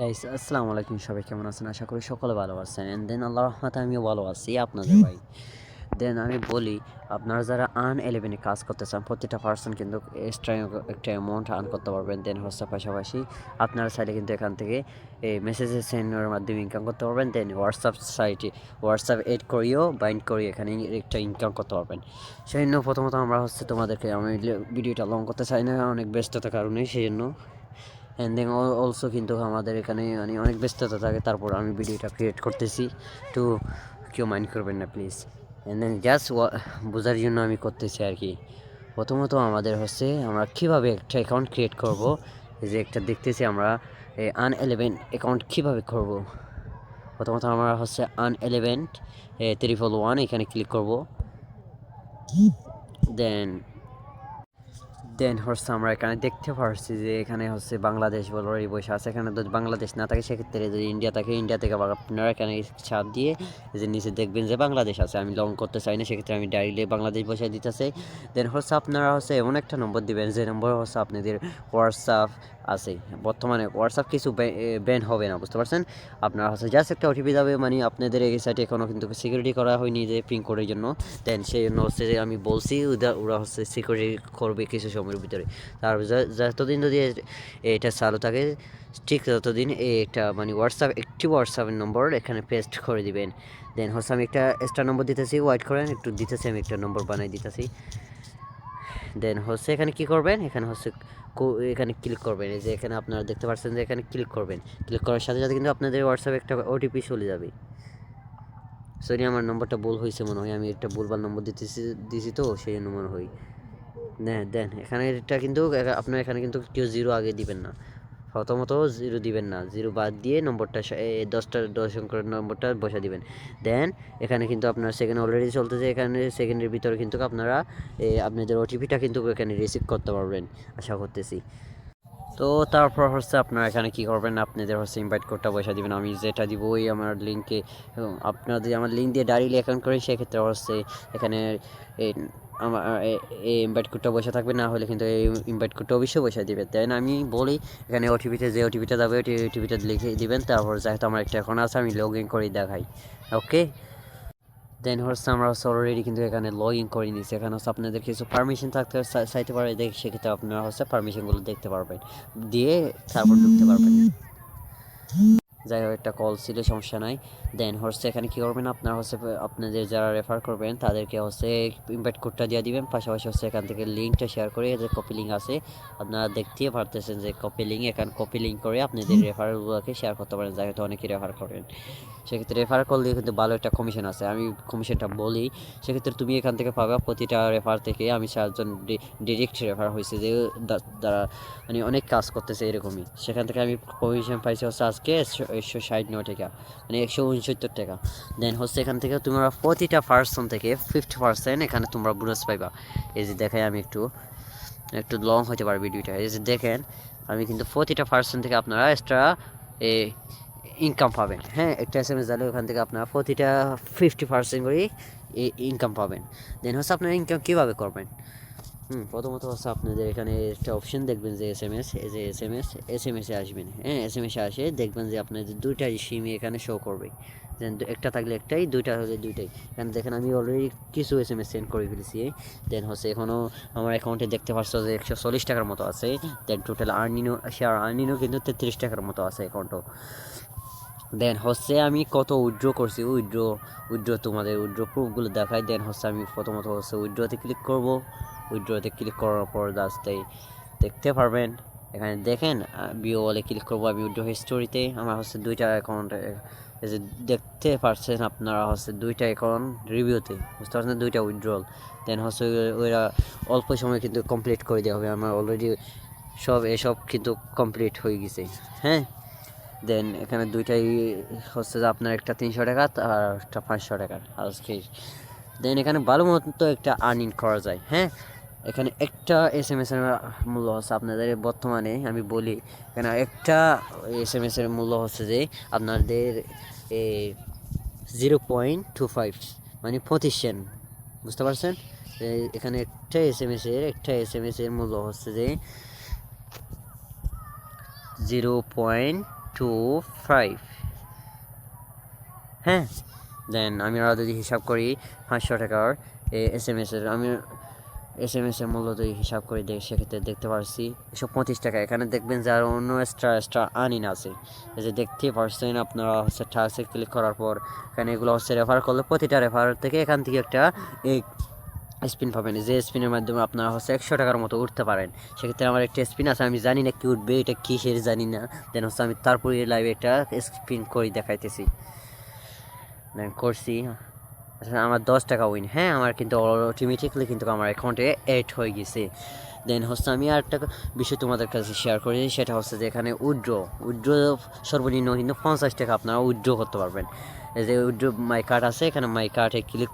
Guys আসসালামু আলাইকুম সবাই কেমন আছেন? আশা করি সকলে ভালো আছেন। এন্ড দেন আল্লাহ রহমতে আমিও ভালো আছি। আপনাদের ভাই? দেন আমি বলি, আপনারা যারা আন ইলেভেনে কাজ করতে চান, প্রতিটা পার্সন কিন্তু এক্সট্রা একটা অ্যামাউন্ট আর্ন করতে পারবেন। দেন হচ্ছে পাশাপাশি আপনারা চাইলে কিন্তু এখান থেকে এই মেসেজের সেন্ডের মাধ্যমে ইনকাম করতে পারবেন। দেন হোয়াটসঅ্যাপ সাইটে হোয়াটসঅ্যাপ এড করিও বাইন্ড করিয়ে এখানে একটা ইনকাম করতে পারবেন। সেই জন্য প্রথমত আমরা হচ্ছে তোমাদেরকে, আমি ভিডিওটা লং করতে চাই না, অনেক ব্যস্ততার কারণে, সেই জন্য অ্যান্ড দেন অলসো কিন্তু আমাদের এখানে মানে অনেক ব্যস্ততা থাকে। তারপর আমি ভিডিওটা ক্রিয়েট করতেছি। তো কেউ মাইন্ড করবেন না প্লিজ অ্যান্ড দেন জাস্ট বোঝার জন্য আমি করতেছি আর কি। প্রথমত আমাদের হচ্ছে আমরা কীভাবে একটা অ্যাকাউন্ট ক্রিয়েট করব। যে একটা দেখতেছি আমরা আন এলেভেন অ্যাকাউন্ট কীভাবে করব। প্রথমত আমরা হচ্ছে আন এলেভেন ত্রিপল ওয়ান এখানে ক্লিক করব। দেন দেন হচ্ছে আমরা এখানে দেখতে পারছি যে এখানে হচ্ছে বাংলাদেশ অলরেডি বসে আছে। এখানে যদি বাংলাদেশ না থাকে, সেক্ষেত্রে যদি ইন্ডিয়া থাকে, ইন্ডিয়া থেকে আপনারা এখানে ছাপ দিয়ে যে নিচে দেখবেন যে বাংলাদেশ আছে। আমি লং করতে চাই না, সেক্ষেত্রে আমি ডাইরেক্টলি বাংলাদেশ বসে দিতেছে। দেন হচ্ছে আপনারা হচ্ছে এমন একটা নম্বর দিবেন, যে নম্বর হচ্ছে আপনাদের হোয়াটসঅ্যাপ আছে। বর্তমানে হোয়াটসঅ্যাপ কিছু ব্যান হবে না, বুঝতে পারছেন? আপনার হচ্ছে জাস্ট একটা ওটিপি যাবে মানে আপনাদের এই সাইটে এখনও কিন্তু সিকিউরিটি করা হয়নি যে পিন কোডের জন্য। দেন সেই জন্য হচ্ছে যে আমি বলছি ওরা- হচ্ছে সিকিউরিটি করবে কিছু সময়ের ভিতরে। তার যতদিন যদি এটা চালু থাকে, ঠিক ততদিন এটা মানে হোয়াটসঅ্যাপ একটি হোয়াটসঅ্যাপের নম্বর এখানে পেস্ট করে দিবেন। দেন হচ্ছে আমি একটা এক্সট্রা নম্বর দিতেছি ওয়াইট করেন, একটু দিতেছি, আমি একটা নম্বর বানাই দিতেছি। দেন হচ্ছে এখানে কি করবেন? এখানে হচ্ছে এখানে ক্লিক করবেন। এই যে এখানে আপনারা দেখতে পাচ্ছেন যে এখানে ক্লিক করবেন। ক্লিক করার সাথে সাথে কিন্তু আপনাদের হোয়াটসঅ্যাপে একটা ওটিপি চলে যাবে। সরি আমার নম্বরটা ভুল হয়েছে মনে হয়। আমি একটা ভুলবার নম্বর দিতেছি, দিছি তো, সেই জন্য মনে হয়। দেন দেন এখানে এটা কিন্তু, আপনার এখানে কিন্তু কেউ জিরো আগে দিবেন না। প্রথমত জিরো দিবেন না, জিরো বাদ দিয়ে নম্বরটা দশটা, দশ অঙ্কের নম্বরটা বসা দিবেন। দেন এখানে কিন্তু আপনার সেকেন্ড অলরেডি চলতেছে, এখানে সেকেন্ডের ভিতরে কিন্তু আপনারা আপনাদের ওটিপিটা কিন্তু এখানে রিসিভ করতে পারবেন, আশা করতেছি। তো তারপর হচ্ছে আপনারা এখানে কি করবেন? আপনাদের হচ্ছে ইনভাইট কোডটা পয়সা দিবেন। আমি যেটা দিব ওই আমার লিঙ্কে আপনারা যদি আমার লিঙ্ক দিয়ে ডাইরেক্টলি অ্যাকাউন্ট করেন, সেক্ষেত্রে হচ্ছে এখানে আমার এই ইনভাইট কোডটা বসে থাকবে। না হলে কিন্তু এই ইনভাইট কোডটা অবশ্যই বসে দিবে। দেন আমি বলি, এখানে ওটিপিতে যে ওটিপিটা যাবে ওই ওটিপিটা লিখে দিবেন। তারপর যেহেতু আমার একটা অ্যাকাউন্ট আছে, আমি লগ ইন করে দেখাই। ওকে দেন হচ্ছে আমরা হচ্ছে অলরেডি কিন্তু এখানে লগ ইন করে নিয়েছি। এখানে হচ্ছে আপনাদের কিছু পারমিশন থাকতে চাইতে পারে দেখে সেক্ষেত্রে আপনারা হচ্ছে পারমিশনগুলো দেখতে পারবেন। দিয়ে তারপর ঢুকতে পারবেন। যাই হোক, একটা কল ছিল, সমস্যা নাই। দেন হচ্ছে এখানে কী করবেন? আপনার হচ্ছে আপনাদের যারা রেফার করবেন, তাদেরকে হচ্ছে ইনভাইট কোডটা দিয়ে দিবেন। পাশাপাশি হচ্ছে এখান থেকে লিঙ্কটা শেয়ার করে যে কপি লিঙ্ক আছে, আপনারা দেখতেই পারতেছেন যে কপি লিঙ্ক এখানে কপি লিঙ্ক করে আপনাদের রেফারগুলোকে শেয়ার করতে পারেন। যেহেতু অনেকেই রেফার করেন। সেক্ষেত্রে রেফার করলে কিন্তু ভালো একটা কমিশন আছে। আমি কমিশনটা বলি, সেক্ষেত্রে তুমি এখান থেকে পাবা প্রতিটা রেফার থেকে। আমি চারজন ডিরেক্ট রেফার হয়েছে যে দ্বারা মানে অনেক কাজ করতেছে এরকমই। সেখান থেকে আমি কমিশন পাইছি হচ্ছে আজকে একশো- ষাট নয় টাকা মানে একশো উনসত্তর টাকা। দেন হচ্ছে এখান থেকে তোমরা প্রতিটা পার্সন থেকে ফিফটি পার্সেন্ট এখানে তোমরা বোনাস পাইবা। এই যে দেখাই আমি একটু একটু লং হতে পারে ভিডিওটা এই যে দেখেন, আমি কিন্তু প্রতিটা পার্সন থেকে আপনারা এক্সট্রা ইনকাম পাবেন। হ্যাঁ একটা এস এম এস দিলে ওখান থেকে আপনারা প্রতিটা ফিফটি পার্সেন্ট করে ইনকাম পাবেন। দেন হচ্ছে আপনারা ইনকাম কীভাবে করবেন? হুম। প্রথমত হচ্ছে আপনাদের এখানে একটা অপশন দেখবেন যে এস এম এস এই যে S M S S M এসে আসবেন। হ্যাঁ এস এম এসে আসে, দেখবেন যে আপনাদের দুইটা সিমই এখানে শো করবে। দেন একটা থাকলে একটাই, দুইটা হলে দুইটাই। কারণ দেখেন আমি অলরেডি কিছু এস এম এস সেন্ড করে ফেলেছি। দেন হচ্ছে এখনও আমার অ্যাকাউন্টে দেখতে পাচ্ছ যে একশো চল্লিশ টাকার মতো আছে। দেন টোটাল আর্নিনও শেয়ার আর্নিনও কিন্তু তেত্রিশ টাকার মতো আছে অ্যাকাউন্টও দেন হচ্ছে আমি কত উইড্রো করছি উইড্রো উইড্রো তোমাদের উইড্রো প্রুফগুলো দেখাই। দেন হচ্ছে আমি প্রথমত হচ্ছে উইড্রোতে ক্লিক করব। উইড্রোতে ক্লিক করার পর জাস্টে দেখতে পারবেন। এখানে দেখেন বিও বলে ক্লিক করব আমি উইড্রো হিস্টোরিতে আমার হচ্ছে দুইটা অ্যাকাউন্ট এই যে দেখতে পারছেন আপনারা হচ্ছে দুইটা অ্যাকাউন্ট রিভিউতে বুঝতে পারছেন? দুইটা উইড্রল দেন হচ্ছে ওইরা অল্প সময় কিন্তু কমপ্লিট করে দেওয়া হবে। আমার অলরেডি সব, এসব কিন্তু কমপ্লিট হয়ে গেছে। হ্যাঁ? দেন এখানে দুইটাই হচ্ছে যে আপনার একটা তিনশো টাকা, আর একটা পাঁচশো টাকার আজকে দেন এখানে ভালো মতো একটা আর্নিং করা যায়। হ্যাঁ? এখানে একটা এস এম এস এর মূল্য হচ্ছে আপনাদের বর্তমানে আমি বলি, এখানে একটা এস এম এস এর মূল্য হচ্ছে যে আপনাদের জিরো পয়েন্ট টু ফাইভ মানে পঁচিশ সেন্ট, বুঝতে পারছেন? এখানে একটা এস এম এস এর, একটা এস এম এস এর মূল্য হচ্ছে যে জিরো পয়েন্ট টু ফাইভ। হ্যাঁ দেন আমি যদি হিসাব করি, পাঁচশো টাকার এস এম এসের আমি এস এম এস এর মূল্য যদি হিসাব করে দেখ, সেক্ষেত্রে দেখতে পারছি একশো পঁচিশ টাকা। এখানে দেখবেন যে আরও অন্য এক্সট্রা এক্সট্রা আনিন আছে। যে দেখতে পারছেন আপনারা, হচ্ছে টার্সে ক্লিক করার পর, এখানে এগুলো হচ্ছে রেফার করলে প্রতিটা রেফার থেকে এখান থেকে একটা এই স্পিন পাবেন। যে স্পিনের মাধ্যমে আপনারা হচ্ছে একশো টাকার মতো উঠতে পারেন। সেক্ষেত্রে আমার একটা স্পিন আছে, আমি জানি না কি উঠবে, এটা কিসের জানি না। দেন হচ্ছে আমি তারপরে লাইভে একটা স্পিন করে দেখাইতেছি। দেন করছি আমার দশ টাকা উইন হ্যাঁ আমার কিন্তু অটোমেটিকলি কিন্তু আমার অ্যাকাউন্টে অ্যাড হয়ে গেছে। দেন হচ্ছে আমি আর একটা বিষয় তোমাদের কাছে শেয়ার করি, সেটা হচ্ছে যে এখানে উইড্র উইড্রো সর্বনিম্ন কিন্তু পঞ্চাশ টাকা আপনারা উইড্র করতে পারবেন। যে উইড্র মাই কার্ড আছে, এখানে মাই কার্ডে ক্লিক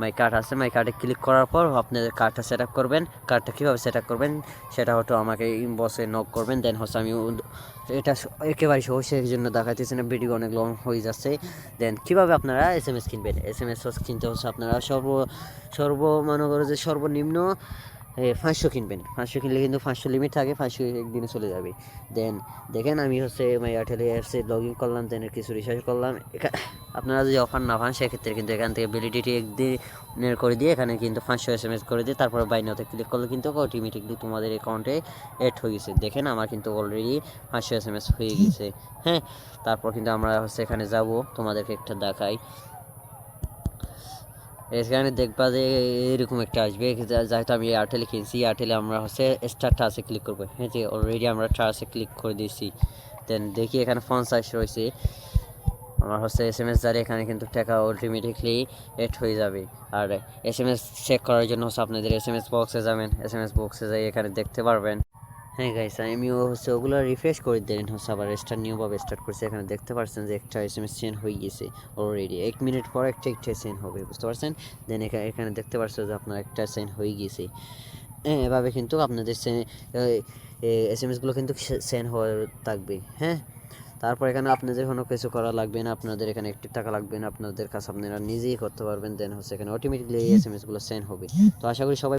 মাই কার্ড আছে মাই কার্ডে ক্লিক করার পর আপনি কার্ডটা সেট আপ করবেন কার্ডটা কীভাবে সেট আপ করবেন, সেটা হয়তো আমাকে ইনবক্সে নক করবেন দেন হচ্ছে আমি এটা একেবারে সহজ সেই জন্য দেখাতেছি না ভিডিও অনেক লং হয়ে যাচ্ছে। দেন কীভাবে আপনারা এস এম এস কিনবেন? এস এম এস কিনতে হচ্ছে আপনারা সর্ব সর্ব, মনে করো যে সর্বনিম্ন পাঁচশো কিনবেন। পাঁচশো কিনলে কিন্তু পাঁচশো লিমিট থাকে, পাঁচশো একদিনে চলে যাবে। দেন দেখেন আমি হচ্ছে মাই এয়ারটেল অ্যাপসে লগ ইন করলাম দেন কিছু রিচার্জ করলাম। আপনারা যদি অফার না পান, সেক্ষেত্রে কিন্তু এখান থেকে ভ্যালিডিটি একদিনের করে দিয়ে এখানে কিন্তু পাঁচশো এস এম এস করে দিয়ে তারপরে বাইনাতে ক্লিক করলে কিন্তু অটোমেটিকলি তোমাদের অ্যাকাউন্টে অ্যাড হয়ে গেছে। দেখেন আমার কিন্তু অলরেডি পাঁচশো এস এম এস হয়ে গেছে। হ্যাঁ তারপর কিন্তু আমরা হচ্ছে এখানে যাব, তোমাদেরকে একটা দেখাই। এখানে দেখবা যে এরকম একটা আসবে। যেহেতু আমি এয়ারটেলে কিনছি এয়ারটেলে আমরা হচ্ছে স্টার টাচে ক্লিক করব। হ্যাঁ যে অলরেডি আমরা টাচে ক্লিক করে দিয়েছি। দেন দেখি এখানে ফোন সাইজ রয়েছে। আমার হচ্ছে এস এম এস দ্বারা এখানে কিন্তু টাকা অটোমেটিকলি এড হয়ে যাবে। আর এস এম এস চেক করার জন্য হচ্ছে আপনাদের এস এম এস বক্সে যাবেন। এস এম এস বক্সে যাই এখানে দেখতে পারবেন। হ্যাঁ গাইস আমিও হচ্ছে, ওগুলো রিফ্রেশ করে দিলেন হচ্ছে, আবার স্টার নিউভাবে স্টার্ট করছে। এখানে দেখতে পাচ্ছেন যে একটা এস এম এস সেন্ড হয়ে গেছে অলরেডি এক মিনিট পর একটা একটা সেন্ড হবে, বুঝতে পারছেন? দেন এখানে দেখতে পাচ্ছেন যে আপনার একটা সেন্ড হয়ে গেছে। হ্যাঁ এভাবে কিন্তু আপনাদের এস এম এসগুলো কিন্তু সেন্ড হওয়া থাকবে হ্যাঁ? তারপর এখানে আপনাদের কোনো কিছু করা লাগবে না, আপনাদের এখানে একটি টাকা লাগবে না, আপনাদের কাছে আপনারা নিজেই করতে পারবেন দেন হচ্ছে এখানে অটোমেটিকলি এই এস এম এসগুলো সেন্ড হবে। তো আশা করি সবাই